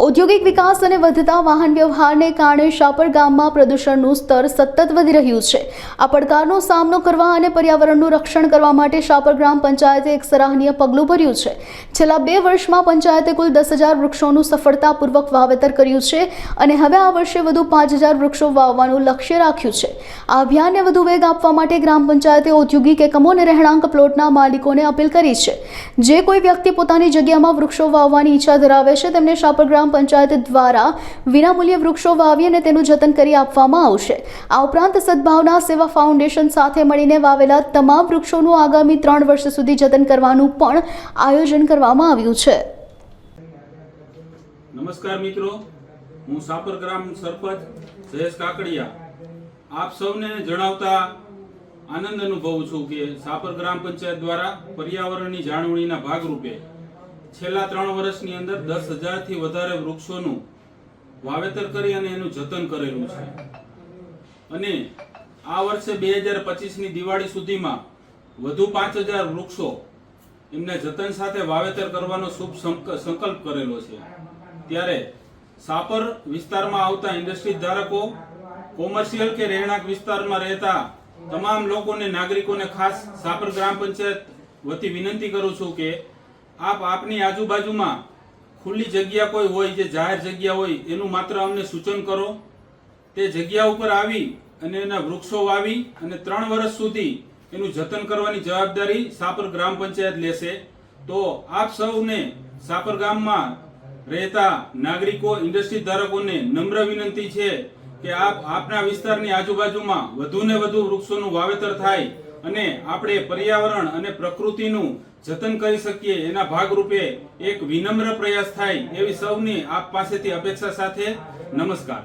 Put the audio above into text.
ઔદ્યોગિક વિકાસ અને વધતા વાહન વ્યવહારને કારણે શાપર ગામમાં પ્રદૂષણનું સ્તર સતત વધી રહ્યું છે. આ પડકારનો સામનો કરવા અને પર્યાવરણનું રક્ષણ કરવા માટે શાપર ગ્રામ પંચાયતે એક સરાહનીય પગલું ભર્યું છે. છેલ્લા બે વર્ષમાં પંચાયતે કુલ દસ હજાર વૃક્ષોનું સફળતાપૂર્વક વાવેતર કર્યું છે અને હવે આ વર્ષે વધુ પાંચ હજાર વૃક્ષો વાવવાનું લક્ષ્ય રાખ્યું છે. આ અભિયાનને વધુ વેગ આપવા માટે ગ્રામ પંચાયતે ઔદ્યોગિક એકમો અને રહેણાંક પ્લોટના માલિકોને અપીલ કરી છે. જે કોઈ વ્યક્તિ પોતાની જગ્યામાં વૃક્ષો વાવવાની ઈચ્છા ધરાવે છે, તેમને શાપર ગ્રામ પંચાયત દ્વારા વિનામૂલ્યે વૃક્ષો વાવી અને તેનું જતન કરી આપવામાં આવશે. આ ઉપરાંત સદભાવના સેવા ફાઉન્ડેશન સાથે મળીને વાવેલા તમામ વૃક્ષોનું આગામી ત્રણ વર્ષ સુધી જતન કરવાનું પણ આયોજન કરવામાં આવ્યું છે. નમસ્કાર મિત્રો, હું સાપર ગ્રામ સરપંચ જયેશ કાકડિયા. આપ સૌને જણાવતા આનંદ અનુભવું છું કે સાપર ગ્રામ પંચાયત દ્વારા પર્યાવરણની જાળવણીના ભાગરૂપે છેલ્લા ત્રણ વર્ષની અંદર દસ હજારથી વધારે વૃક્ષોનું વાવેતર કરી અને એનું જતન કરેલું છે. અને આ વર્ષે બે હજાર પચીસની દિવાળી સુધીમાં વધુ પાંચ હજાર વૃક્ષો એમને જતન સાથે વાવેતર કરવાનો શુભ સંકલ્પ કરેલો છે. ત્યારે સાપર વિસ્તારમાં આવતા ઇન્ડસ્ટ્રી ધારકો, કોમર્શિયલ કે રહેણાંક વિસ્તારમાં રહેતા તમામ લોકોને, નાગરિકોને ખાસ સાપર ગ્રામ પંચાયત વતી વિનંતી કરું છું કે આપ આપની આજુબાજુમાં ખુલ્લી જગ્યા કોઈ હોય જે જાહેર જગ્યા હોય, એનું માત્ર અમને સૂચન કરો. તે જગ્યા ઉપર આવી અને એના વૃક્ષો વાવી અને ત્રણ વર્ષ સુધી એનું જતન કરવાની જવાબદારી સાપર ગ્રામ પંચાયત લેશે. તો આપ સૌને સાપર ગામમાં રહેતા નાગરિકો, ઇન્ડસ્ટ્રી ધારકોને નમ્ર વિનંતી છે કે આપ આપના વિસ્તારની આજુબાજુમાં વધુ ને વધુ વૃક્ષોનું વાવેતર થાય. અને આપણે પર્યાવરણ અને પ્રકૃતિનું જતન કરી શકીએ એના ભાગરૂપે એક વિનમ્ર પ્રયાસ થાય એવી સૌની આપ પાસેથી અપેક્ષા સાથે નમસ્કાર.